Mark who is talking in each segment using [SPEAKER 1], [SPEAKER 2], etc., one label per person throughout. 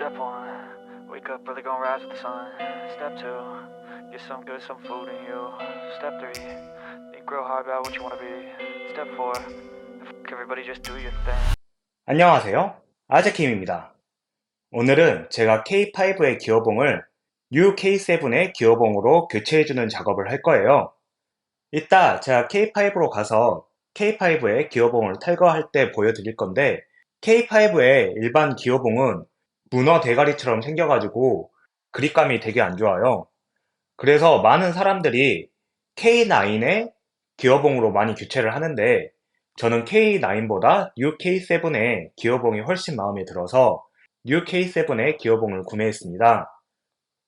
[SPEAKER 1] Step one, wake up early, gonna rise with the sun. Step two, get some good, some food in you. Step three, think real hard about what you wanna be. Step four, f- everybody just do your thing.
[SPEAKER 2] 안녕하세요. 아재킴입니다. 오늘은 제가 K5의 기어봉을 UK7의 기어봉으로 교체해주는 작업을 할 거예요. 이따 제가 K5로 가서 K5의 기어봉을 탈거할 때 보여드릴 건데 K5의 일반 기어봉은 문어 대가리처럼 생겨가지고 그립감이 되게 안 좋아요. 그래서 많은 사람들이 K9의 기어봉으로 많이 교체를 하는데 저는 K9보다 UK7의 기어봉이 훨씬 마음에 들어서 UK7의 기어봉을 구매했습니다.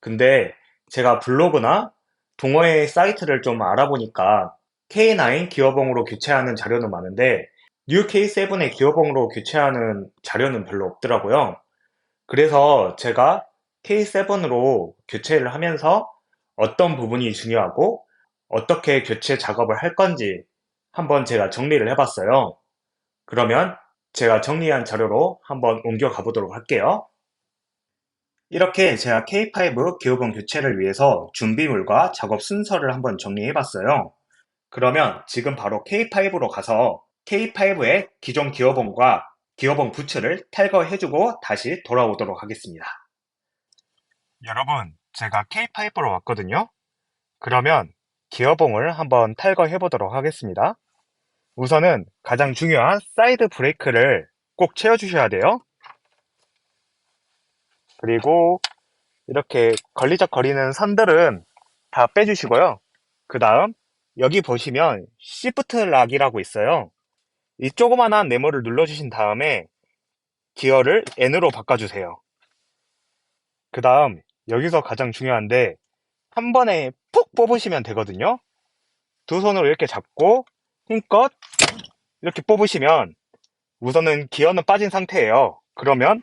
[SPEAKER 2] 근데 제가 블로그나 동호회 사이트를 좀 알아보니까 K9 기어봉으로 교체하는 자료는 많은데 UK7의 기어봉으로 교체하는 자료는 별로 없더라고요. 그래서 제가 K7으로 교체를 하면서 어떤 부분이 중요하고 어떻게 교체 작업을 할 건지 한번 제가 정리를 해봤어요. 그러면 제가 정리한 자료로 한번 옮겨가 보도록 할게요. 이렇게 제가 K5 기어봉 교체를 위해서 준비물과 작업 순서를 한번 정리해봤어요. 그러면 지금 바로 K5로 가서 K5의 기존 기어봉과 기어봉 부츠를 탈거해주고 다시 돌아오도록 하겠습니다. 여러분, 제가 K5로 왔거든요. 그러면 기어봉을 한번 탈거해 보도록 하겠습니다. 우선은 가장 중요한 사이드 브레이크를 꼭 채워주셔야 돼요. 그리고 이렇게 걸리적거리는 선들은 다 빼주시고요. 그 다음 여기 보시면 시프트 락이라고 있어요. 이 조그만한 네모를 눌러주신 다음에 기어를 N으로 바꿔주세요. 그 다음 여기서 가장 중요한데 한 번에 푹 뽑으시면 되거든요. 두 손으로 이렇게 잡고 힘껏 이렇게 뽑으시면 우선은 기어는 빠진 상태예요. 그러면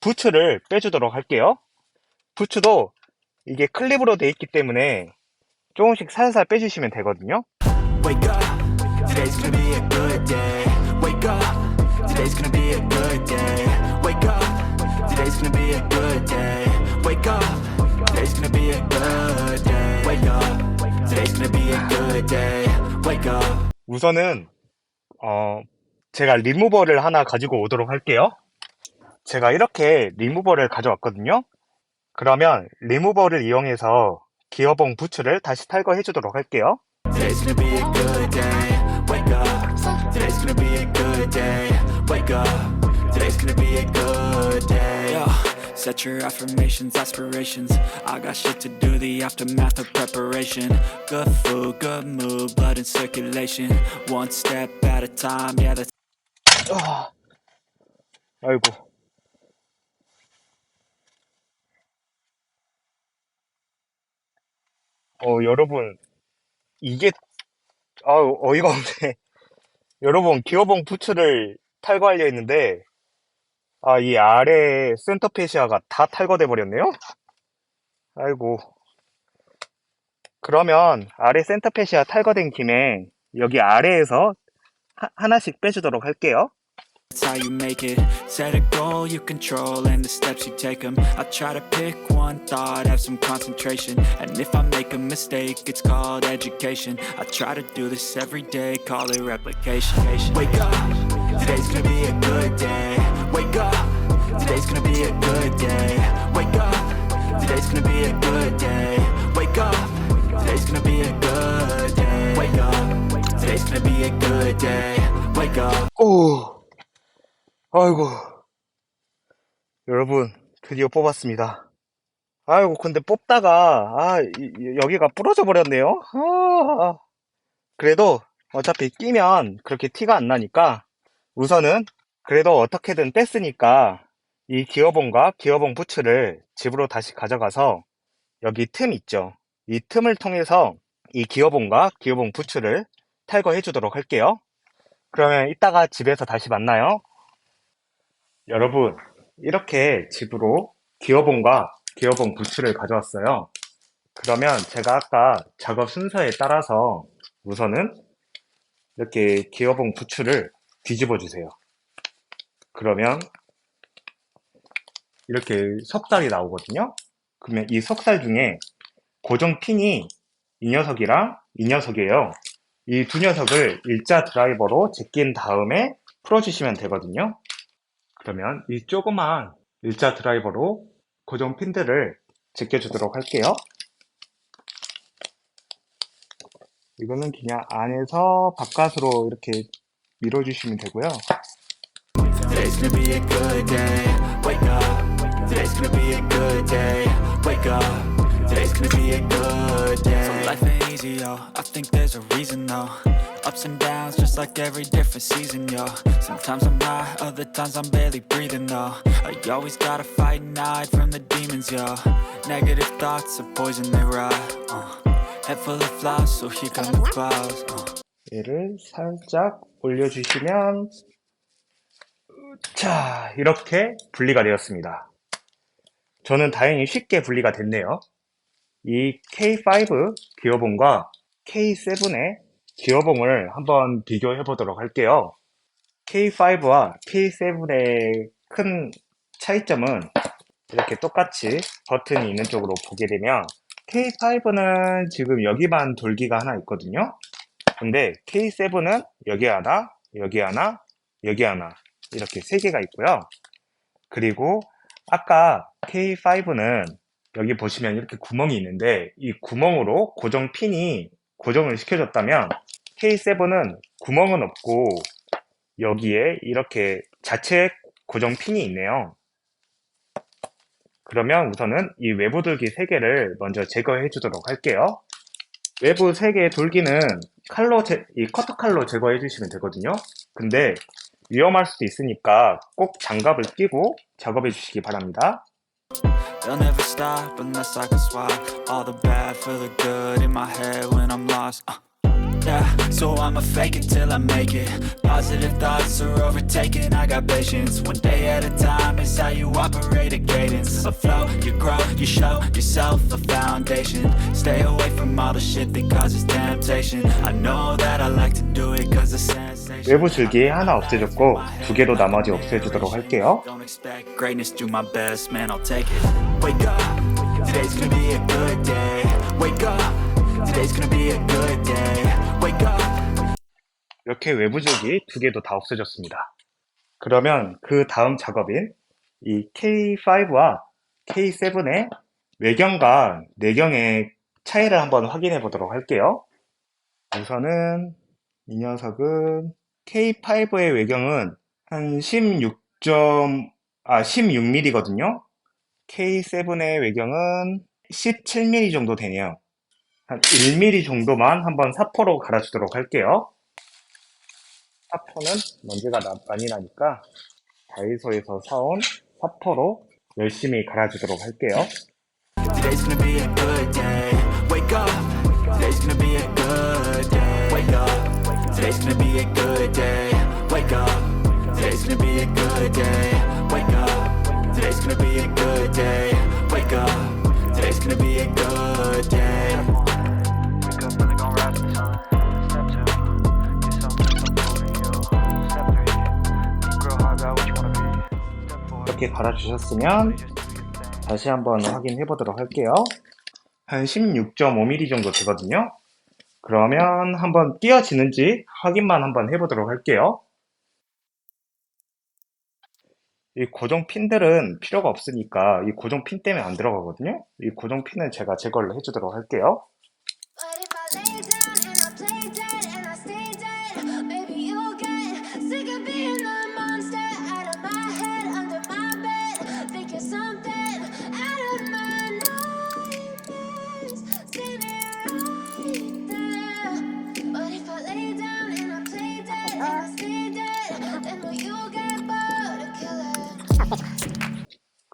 [SPEAKER 2] 부츠를 빼주도록 할게요. 부츠도 이게 클립으로 돼 있기 때문에 조금씩 살살 빼주시면 되거든요.
[SPEAKER 3] Day. Wake up, today's gonna be a good day. Wake up, today's gonna be a good day. Wake up, today's gonna be a good day. Wake up, today's gonna be a good day. Wake up.
[SPEAKER 2] 우선은 어, 제가 리무버를 하나 가지고 오도록 할게요. 제가 이렇게 리무버를 가져왔거든요. 그러면 리무버를 이용해서 기어봉 부츠를 다시 탈거해 주도록 할게요.
[SPEAKER 3] Today's gonna be a good day. Wake up, be a good day. Wake up, today's gonna be a good day. Yo, set your affirmations, aspirations. I got shit to do, the aftermath of preparation. Good food, good mood, blood in circulation. One step at a time, yeah, that's
[SPEAKER 2] 아, 아이고. 어, 여러분, 이게, 아 어이가 없네. 여러분, 기어봉 부츠를 탈거하려 했는데, 아, 이 아래 센터페시아가 다 탈거돼 버렸네요? 아이고. 그러면 아래 센터페시아 탈거된 김에 여기 아래에서 하, 하나씩 빼주도록 할게요.
[SPEAKER 3] That's how you make it. Set a goal you control and the steps you take them. I try to pick one thought, have some concentration. And if I make a mistake, it's called education. I try to do this every day, call it replication. Wake up, today's gonna be a good day. Wake up, today's gonna be a good day. Wake up, today's gonna be a good day. Wake up, today's gonna be a good day. Wake up, today's gonna be a good day. Wake up.
[SPEAKER 2] 오, 아이고. 여러분, 드디어 뽑았습니다. 아이고, 근데 뽑다가, 아, 여기가 부러져 버렸네요. 아, 그래도 어차피 끼면 그렇게 티가 안 나니까, 우선은 그래도 어떻게든 뺐으니까, 이 기어봉과 기어봉 부츠를 집으로 다시 가져가서, 여기 틈 있죠? 이 틈을 통해서 이 기어봉과 기어봉 부츠를 탈거해 주도록 할게요. 그러면 이따가 집에서 다시 만나요. 여러분, 이렇게 집으로 기어봉과 기어봉 부츠를 가져왔어요. 그러면 제가 아까 작업 순서에 따라서 우선은 이렇게 기어봉 부츠를 뒤집어 주세요. 그러면 이렇게 석살이 나오거든요. 그러면 이 석살 중에 고정 핀이 이 녀석이랑 이 녀석이에요. 이 두 녀석을 일자 드라이버로 제낀 다음에 풀어주시면 되거든요. 그러면 이 조그만 일자 드라이버로 고정 핀들을 제껴주도록 할게요. 이거는 그냥 안에서 바깥으로 이렇게 밀어주시면 되고요.
[SPEAKER 3] Ups and downs, just like every different season, yo. Sometimes I'm high, other times I'm barely breathing, though. I always gotta fight and hide from the demons, yo. Negative thoughts are poison, they rot. Uh. Head full of flies, so here come the clouds. Uh.
[SPEAKER 2] 얘를 살짝 올려주시면 자 이렇게 분리가 되었습니다. 저는 다행히 쉽게 분리가 됐네요. 이 K5 기어봉과 K7의 기어봉을 한번 비교해 보도록 할게요. K5와 K7의 큰 차이점은 이렇게 똑같이 버튼이 있는 쪽으로 보게 되면 K5는 지금 여기만 돌기가 하나 있거든요. 근데 K7은 여기 하나, 여기 하나, 여기 하나 이렇게 세 개가 있고요. 그리고 아까 K5는 여기 보시면 이렇게 구멍이 있는데 이 구멍으로 고정 핀이 고정을 시켜줬다면 K7은 구멍은 없고 여기에 이렇게 자체 고정 핀이 있네요. 그러면 우선은 이 외부 돌기 3개를 먼저 제거해 주도록 할게요. 외부 3개의 돌기는 칼로 제, 이 커터 칼로 제거해 주시면 되거든요. 근데 위험할 수도 있으니까 꼭 장갑을 끼고 작업해 주시기 바랍니다.
[SPEAKER 3] They'll never stop unless I can swap all the bad for the good in my head when I'm lost. Uh, yeah, so I'ma fake it till I make it. Positive thoughts are overtaken. I got patience. One day at a time is how you operate a cadence. A flow, you grow, you show yourself a foundation. Stay away from all the shit that causes temptation. I know that I like to do it cause the sensation.
[SPEAKER 2] 외부 줄기 하나 없애줬고 두 개도 나머지 없애주도록 할게요.
[SPEAKER 3] Don't expect greatness, do my best, man, I'll take it. Wake up,
[SPEAKER 2] 이렇게 외부 줄기 두 개도 다 없어졌습니다. 그러면 그 다음 작업인 이 K5와 K7의 외경과 내경의 차이를 한번 확인해 보도록 할게요. 우선은 이 녀석은 K5의 외경은 한 16. 아 16mm거든요. K7의 외경은 17mm 정도 되네요. 한 1mm 정도만 한번 사포로 갈아주도록 할게요. 사포는 먼지가 나- 많이 나니까 다이소에서 사온 사포로 열심히 갈아주도록 할게요.
[SPEAKER 3] Today's gonna be a good day. Wake up, today's gonna be a good day. Wake up, today's gonna be a good day. Wake up, today's gonna be a good day. Wake up, today's gonna be a good day. Wake up, today's gonna be a good day.
[SPEAKER 2] 이렇게 갈아주셨으면. 다시 한번 확인해 보도록 할게요. 한 16.5mm 정도 되거든요. 그러면 한번 띄어지는지 확인만 한번 해보도록 할게요. 이 고정 핀들은 필요가 없으니까 이 고정 핀 때문에 안 들어가거든요. 이 고정 핀은 제가 제거를 해주도록 할게요.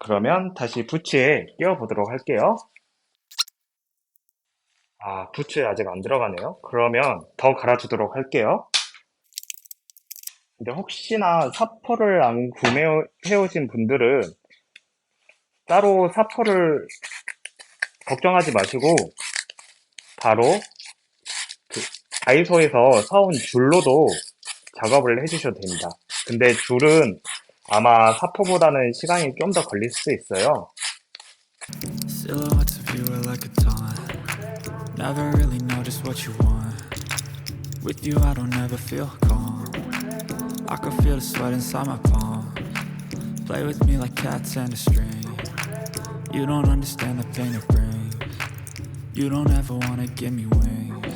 [SPEAKER 2] 그러면 다시 부츠에 끼워 보도록 할게요. 아, 부츠에 아직 안 들어가네요. 그러면 더 갈아주도록 할게요. 근데 혹시나 사포를 안 구매해 오신 분들은 따로 사포를 걱정하지 마시고 바로 그 다이소에서 사온 줄로도 작업을 해주셔도 됩니다. 근데 줄은 아마 사포보다는 시간이 좀 더 걸릴 수도 있어요.
[SPEAKER 3] Silhouettes of you are like a taunt. Never really know just what you want. With you, I don't ever feel calm. I can feel the sweat inside my palm. Play with me like cats and a string. You don't understand the pain it brings. You don't ever wanna give me wings.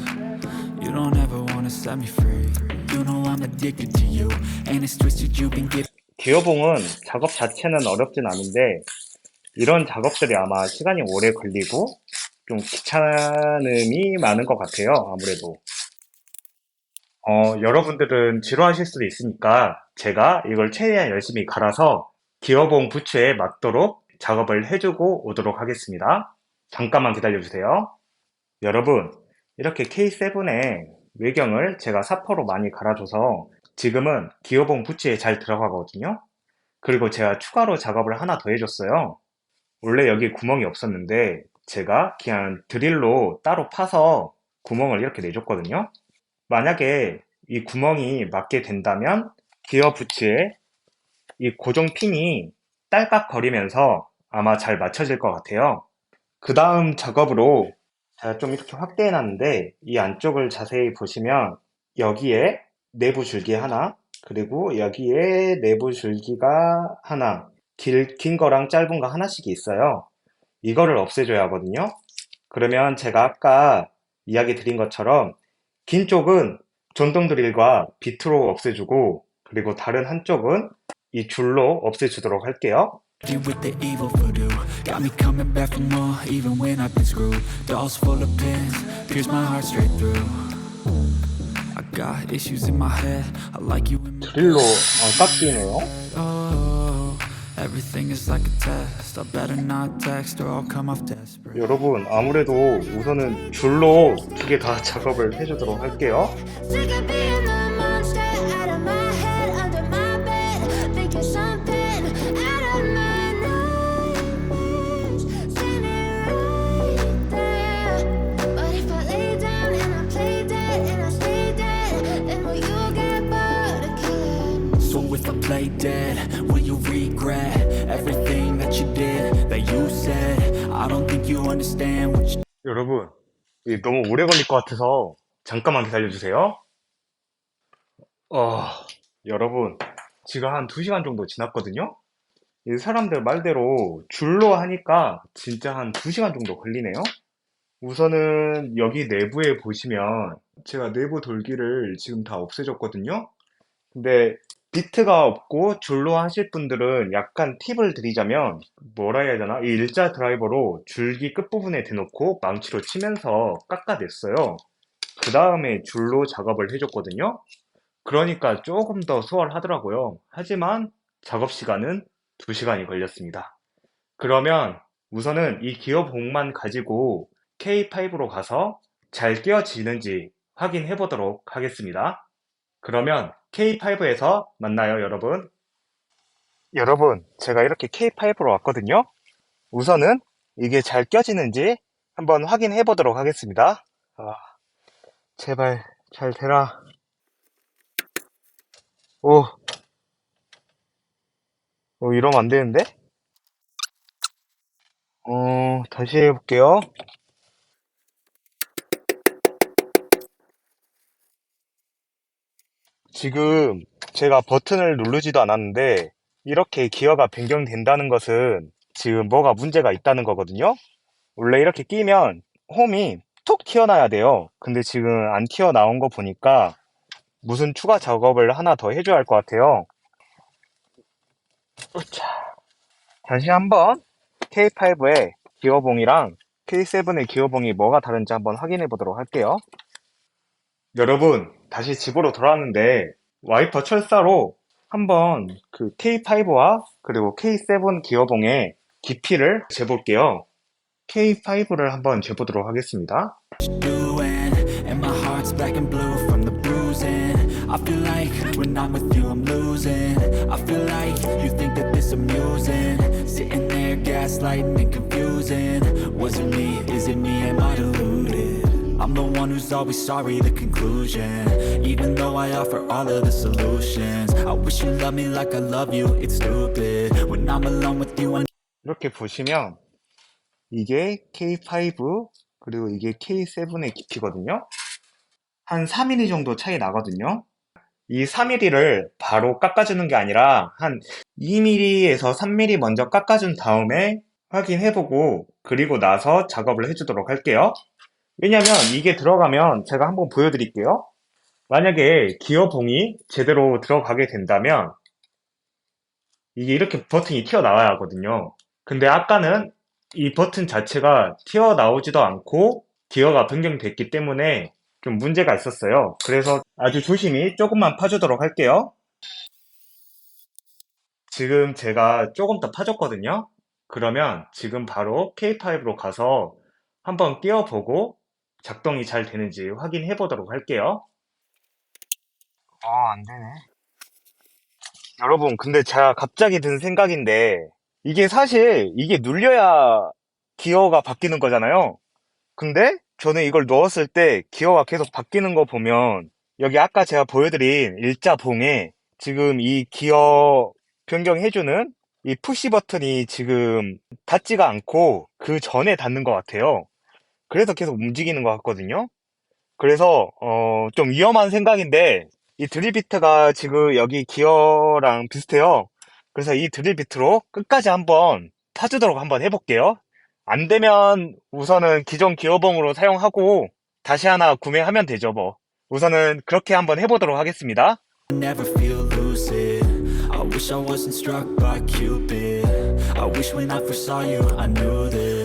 [SPEAKER 3] You don't ever wanna set me free. You know I'm addicted to you, and it's twisted. You've been giving.
[SPEAKER 2] 기어봉은 작업 자체는 어렵진 않은데 이런 작업들이 아마 시간이 오래 걸리고 좀 귀찮음이 많은 것 같아요. 아무래도. 어, 여러분들은 지루하실 수도 있으니까 제가 이걸 최대한 열심히 갈아서 기어봉 부츠에 맞도록 작업을 해주고 오도록 하겠습니다. 잠깐만 기다려주세요. 여러분, 이렇게 K7의 외경을 제가 사포로 많이 갈아줘서 지금은 기어봉 부츠에 잘 들어가거든요. 그리고 제가 추가로 작업을 하나 더 해줬어요. 원래 여기 구멍이 없었는데 제가 그냥 드릴로 따로 파서 구멍을 이렇게 내줬거든요. 만약에 이 구멍이 맞게 된다면 기어 부츠에 이 고정 핀이 딸깍거리면서 아마 잘 맞춰질 것 같아요. 그 다음 작업으로 제가 좀 이렇게 확대해 놨는데 이 안쪽을 자세히 보시면 여기에 내부 줄기 하나 그리고 여기에 내부 줄기가 하나 길, 긴 거랑 짧은 거 하나씩 있어요. 이거를 없애줘야 하거든요. 그러면 제가 아까 이야기 드린 것처럼 긴 쪽은 전동 드릴과 비트로 없애주고 그리고 다른 한쪽은 이 줄로 없애주도록 할게요.
[SPEAKER 3] Got me coming back for more even when I've been screwed Dolls full of pins, pierce my heart straight through
[SPEAKER 2] 드릴로 안 깎이네요.
[SPEAKER 3] Oh, everything is like a test I better not text or I'll come off desperate
[SPEAKER 2] 여러분 아무래도 우선은 줄로 두 개 다 작업을 해주도록 할게요.
[SPEAKER 3] Play dead, will you regret Everything that you did, that you said I don't think you understand what you
[SPEAKER 2] 여러분 너무 오래 걸릴 것 같아서 잠깐만 기다려주세요. 어, 여러분 지금 한 2시간 정도 지났거든요. 이 사람들 말대로 줄로 하니까 진짜 한 2시간 정도 걸리네요. 우선은 여기 내부에 보시면 제가 내부 돌기를 지금 다 없애줬거든요. 근데 비트가 없고 줄로 하실 분들은 약간 팁을 드리자면 뭐라 해야 되나? 이 일자 드라이버로 줄기 끝부분에 대놓고 망치로 치면서 깎아냈어요. 그 다음에 줄로 작업을 해줬거든요. 그러니까 조금 더 수월하더라고요. 하지만 작업 시간은 2시간이 걸렸습니다. 그러면 우선은 이 기어봉만 가지고 K5로 가서 잘 끼워지는지 확인해 보도록 하겠습니다. 그러면 K5에서 만나요, 여러분. 여러분, 제가 이렇게 K5로 왔거든요. 우선은 이게 잘 껴지는지 한번 확인해 보도록 하겠습니다. 아, 제발 잘 되라. 오, 어, 이러면 안 되는데? 어, 다시 해볼게요. 지금 제가 버튼을 누르지도 않았는데 이렇게 기어가 변경된다는 것은 지금 뭐가 문제가 있다는 거거든요. 원래 이렇게 끼면 홈이 툭 튀어나와야 돼요. 근데 지금 안 튀어나온 거 보니까 무슨 추가 작업을 하나 더 해줘야 할 것 같아요. 다시 한번 K5의 기어봉이랑 K7의 기어봉이 뭐가 다른지 한번 확인해 보도록 할게요. 여러분, 다시 집으로 돌아왔는데 와이퍼 철사로 한번 그 K5와 그리고 K7 기어봉의 깊이를 재볼게요. K5를 한번 재보도록 하겠습니다.
[SPEAKER 3] I'm the one who's always sorry, the conclusion. Even though I offer all of the solutions, I wish you loved me like I love you. It's stupid when I'm alone with you. I
[SPEAKER 2] 이렇게 보시면 이게 K5 그리고 이게 K7의 깊이거든요. 한 3mm 정도 차이 나거든요. 이 3mm를 바로 깎아주는 게 아니라 한 2mm에서 3mm 먼저 깎아준 다음에 확인해보고 그리고 나서 작업을 해주도록 할게요. 왜냐면 이게 들어가면 제가 한번 보여드릴게요. 만약에 기어봉이 제대로 들어가게 된다면 이게 이렇게 버튼이 튀어나와야 하거든요. 근데 아까는 이 버튼 자체가 튀어나오지도 않고 기어가 변경됐기 때문에 좀 문제가 있었어요. 그래서 아주 조심히 조금만 파주도록 할게요. 지금 제가 조금 더 파줬거든요. 그러면 지금 바로 K5로 가서 한번 끼워보고 작동이 잘 되는지 확인해 보도록 할게요. 아, 안 되네. 여러분, 근데 제가 갑자기 든 생각인데, 이게 사실, 이게 눌려야 기어가 바뀌는 거잖아요. 근데 저는 이걸 넣었을 때 기어가 계속 바뀌는 거 보면, 여기 아까 제가 보여드린 일자 봉에 지금 이 기어 변경해주는 이 푸시 버튼이 지금 닿지가 않고 그 전에 닿는 것 같아요. 그래서 계속 움직이는 것 같거든요. 그래서, 어, 좀 위험한 생각인데, 이 드릴 비트가 지금 여기 기어랑 비슷해요. 그래서 이 드릴 비트로 끝까지 한번 파주도록 한번 해볼게요. 안 되면 우선은 기존 기어봉으로 사용하고 다시 하나 구매하면 되죠, 뭐. 우선은 그렇게 한번 해보도록 하겠습니다.
[SPEAKER 3] never feel lucid. I wish I wasn't struck by Cupid. I wish when I first saw you, I knew this.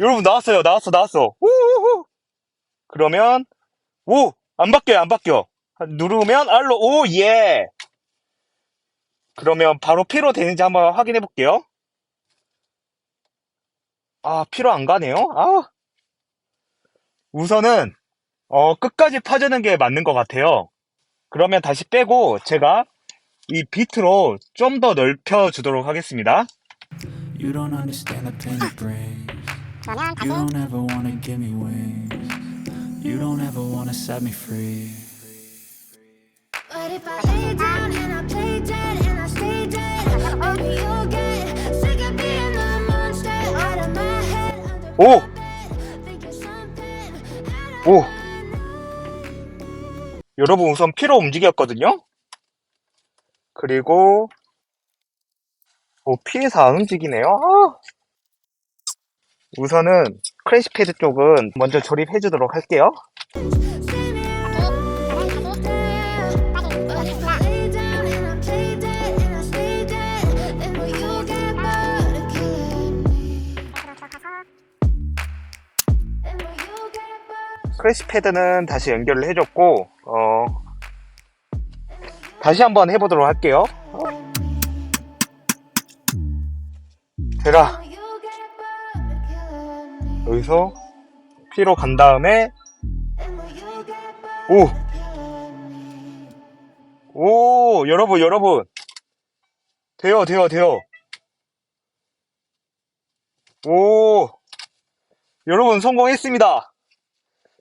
[SPEAKER 2] 여러분 나왔어요. 나왔어, 나왔어. 우우우! 그러면 오! 안 바뀌어요, 안 바뀌어. 누르면 알로 오, 예! 그러면 바로 피로 되는지 한번 확인해 볼게요. 아, 피로 안 가네요. 아. 우선은 어, 끝까지 파주는 게 맞는 것 같아요. 그러면 다시 빼고 제가 이 비트로 좀 더 넓혀 주도록 하겠습니다.
[SPEAKER 3] You don't understand the pain brings. You don't ever wanna give me wings. You don't ever wanna set me free.
[SPEAKER 4] But if I lay down and I play dead and I stay dead, maybe you'll get sick of being the monster out of my head. Under
[SPEAKER 2] 오!
[SPEAKER 4] think you're something out
[SPEAKER 2] 오! 여러분 우선 피로 움직였거든요. 그리고 오, 피해서 안 움직이네요. 아! 우선은 크래시 패드 쪽은 먼저 조립해 주도록 할게요.
[SPEAKER 4] See me right there. But if I lay down and I play dead and I stay dead, then will you get bored of killing me? Then will you get bored?
[SPEAKER 2] 크래시 패드는 다시 연결을 해줬고 어, 다시 한번 해보도록 할게요. 제가 여기서 피로 간 다음에 오! 오, 여러분, 여러분. 돼요, 돼요, 돼요. 오, 여러분, 성공했습니다.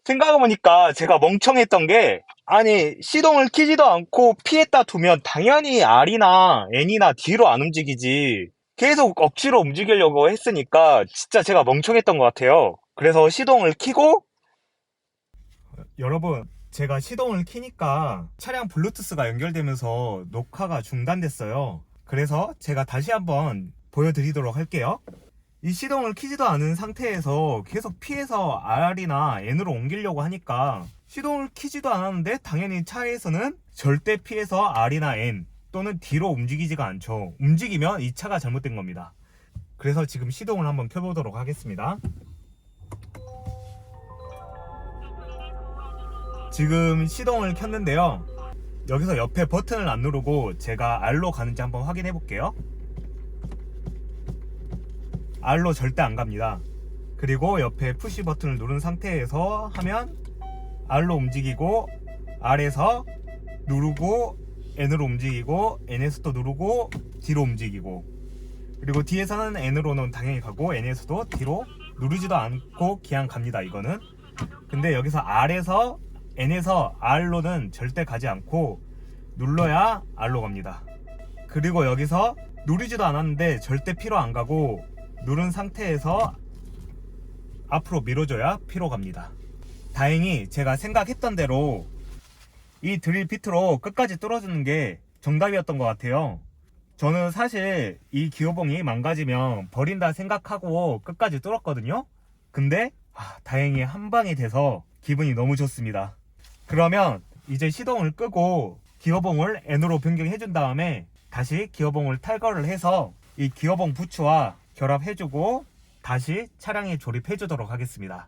[SPEAKER 2] 생각해보니까 제가 멍청했던 게, 아니, 시동을 키지도 않고 피했다 두면 당연히 R이나 N이나 D로 안 움직이지. 계속 억지로 움직이려고 했으니까 진짜 제가 멍청했던 것 같아요. 그래서 시동을 키고, 여러분, 제가 시동을 키니까 차량 블루투스가 연결되면서 녹화가 중단됐어요. 그래서 제가 다시 한번 보여드리도록 할게요. 이 시동을 키지도 않은 상태에서 계속 피해서 R이나 N으로 옮기려고 하니까 시동을 키지도 않았는데 당연히 차에서는 절대 피해서 R이나 N 또는 D로 움직이지가 않죠. 움직이면 이 차가 잘못된 겁니다. 그래서 지금 시동을 한번 켜보도록 하겠습니다. 지금 시동을 켰는데요. 여기서 옆에 버튼을 안 누르고 제가 R로 가는지 한번 확인해 볼게요. R로 절대 안 갑니다. 그리고 옆에 푸시 버튼을 누른 상태에서 하면 R로 움직이고 R에서 누르고 N으로 움직이고 N에서 또 누르고 D로 움직이고. 그리고 D에서는 N으로는 당연히 가고 N에서도 D로 누르지도 않고 그냥 갑니다 이거는. 근데 여기서 R에서 N에서 R로는 절대 가지 않고 눌러야 R로 갑니다. 그리고 여기서 누르지도 않았는데 절대 P로 안 가고 누른 상태에서 앞으로 밀어줘야 P로 갑니다. 다행히 제가 생각했던 대로 이 드릴 비트로 끝까지 뚫어주는 게 정답이었던 것 같아요. 저는 사실 이 기어봉이 망가지면 버린다 생각하고 끝까지 뚫었거든요. 근데 아, 다행히 한 방이 돼서 기분이 너무 좋습니다. 그러면 이제 시동을 끄고 기어봉을 N으로 변경해 준 다음에 다시 기어봉을 탈거를 해서 이 기어봉 부츠와 결합해주고 다시 차량에 조립해 주도록 하겠습니다.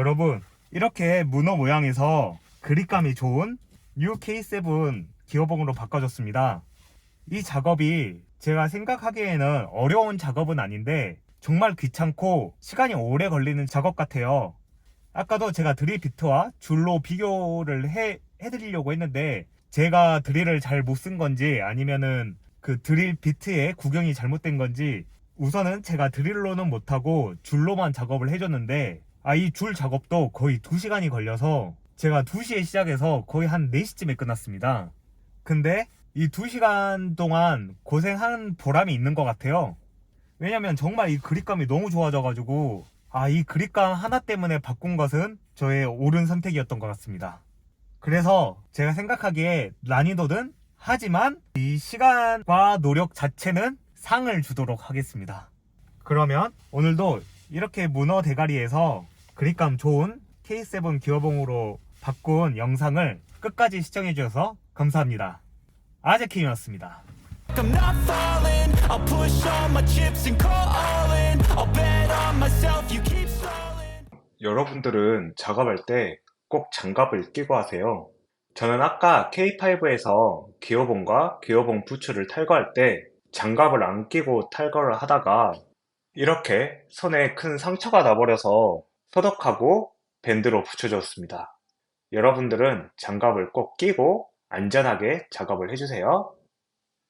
[SPEAKER 2] 여러분 이렇게 문어 모양에서 그립감이 좋은 UK7 기어봉으로 바꿔줬습니다. 이 작업이 제가 생각하기에는 어려운 작업은 아닌데 정말 귀찮고 시간이 오래 걸리는 작업 같아요. 아까도 제가 드릴 비트와 줄로 비교를 해, 해드리려고 했는데 제가 드릴을 잘 못 쓴 건지 아니면은 그 드릴 비트의 구경이 잘못된 건지 우선은 제가 드릴로는 못하고 줄로만 작업을 해줬는데 아 이 줄 작업도 거의 2시간이 걸려서 제가 2시에 시작해서 거의 한 4시쯤에 끝났습니다. 근데 이 2시간 동안 고생한 보람이 있는 것 같아요. 왜냐면 정말 이 그립감이 너무 좋아져가지고 아 이 그립감 하나 때문에 바꾼 것은 저의 옳은 선택이었던 것 같습니다. 그래서 제가 생각하기에 난이도는 하지만 이 시간과 노력 자체는 상을 주도록 하겠습니다. 그러면 오늘도 이렇게 문어 대가리에서 그립감 좋은 K7 기어봉으로 바꾼 영상을 끝까지 시청해주셔서 감사합니다. 아재킴이었습니다.
[SPEAKER 3] I'm not falling. I'll push all my chips and call all in. I'll bet on myself. You keep stalling.
[SPEAKER 2] 여러분들은 작업할 때 꼭 장갑을 끼고 하세요. 저는 아까 K5에서 기어봉과 기어봉 부츠를 탈거할 때 장갑을 안 끼고 탈거를 하다가 이렇게 손에 큰 상처가 나버려서 소독하고 밴드로 붙여줬습니다. 여러분들은 장갑을 꼭 끼고 안전하게 작업을 해주세요.